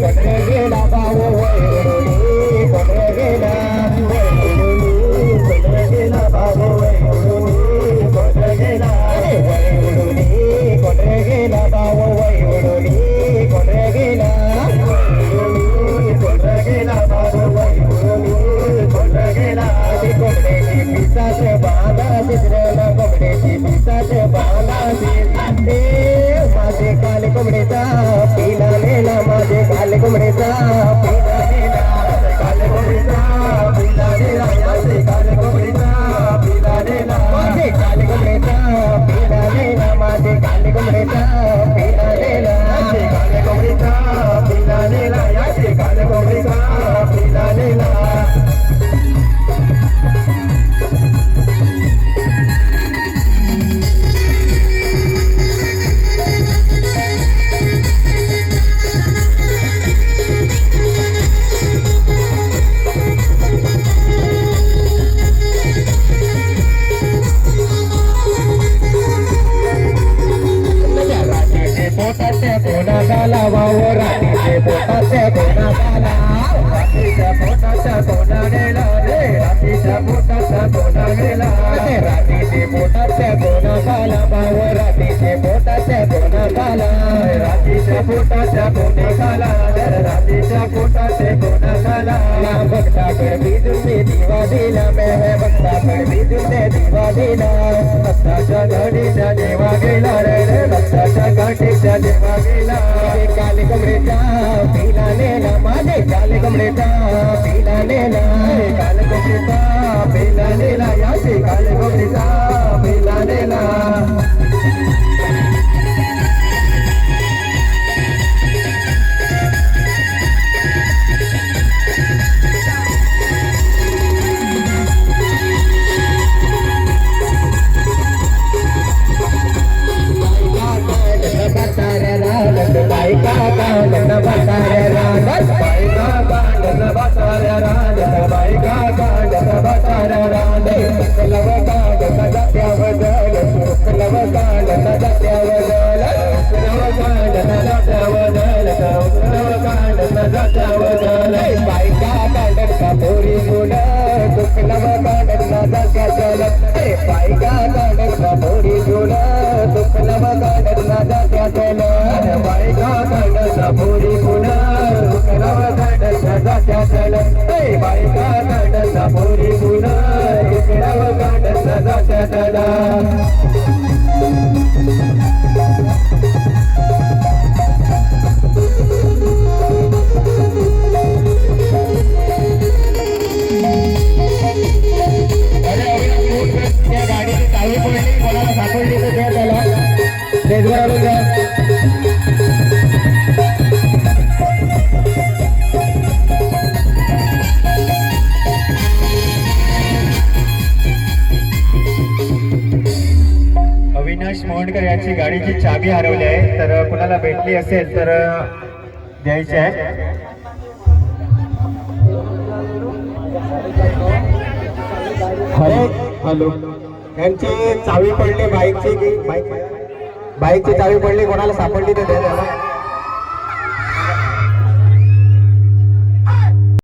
माझे कोणा झाला वाव रात्रीचे पोटाचे कोणा झाला पोटाचा कोणा गेला रे रात्रीचे पोटाचे कोणा झाला भाव रात्रीचे पोटाचे कोणा झाला रात्रीच्या पोटाच्या कोणे झाला रे रात्रीच्या पोटाचे कोणा झाला बघता कर बिजून दिवा दिला मे बघता कर बिजून दिवा दिला. भक्ताच्या घडीच्या देवा गेला रे रे भक्ताच्या देवा गेला. माझे काले कमरेचा पिला नेला माझे काले कमरेचा पिला नेला. माझे कमरेचा बायका काढता पोरी मुलं अविनाश मोहनकर यांची गाडीची चाबी हरवली आहे तर कुणाला भेटली असेल तर द्यायची आहे हॅलो हॅलो. यांची चावी पडली बाईकची. की बाईक बाईकची चावी पडली कोणाला सापडली तर द्या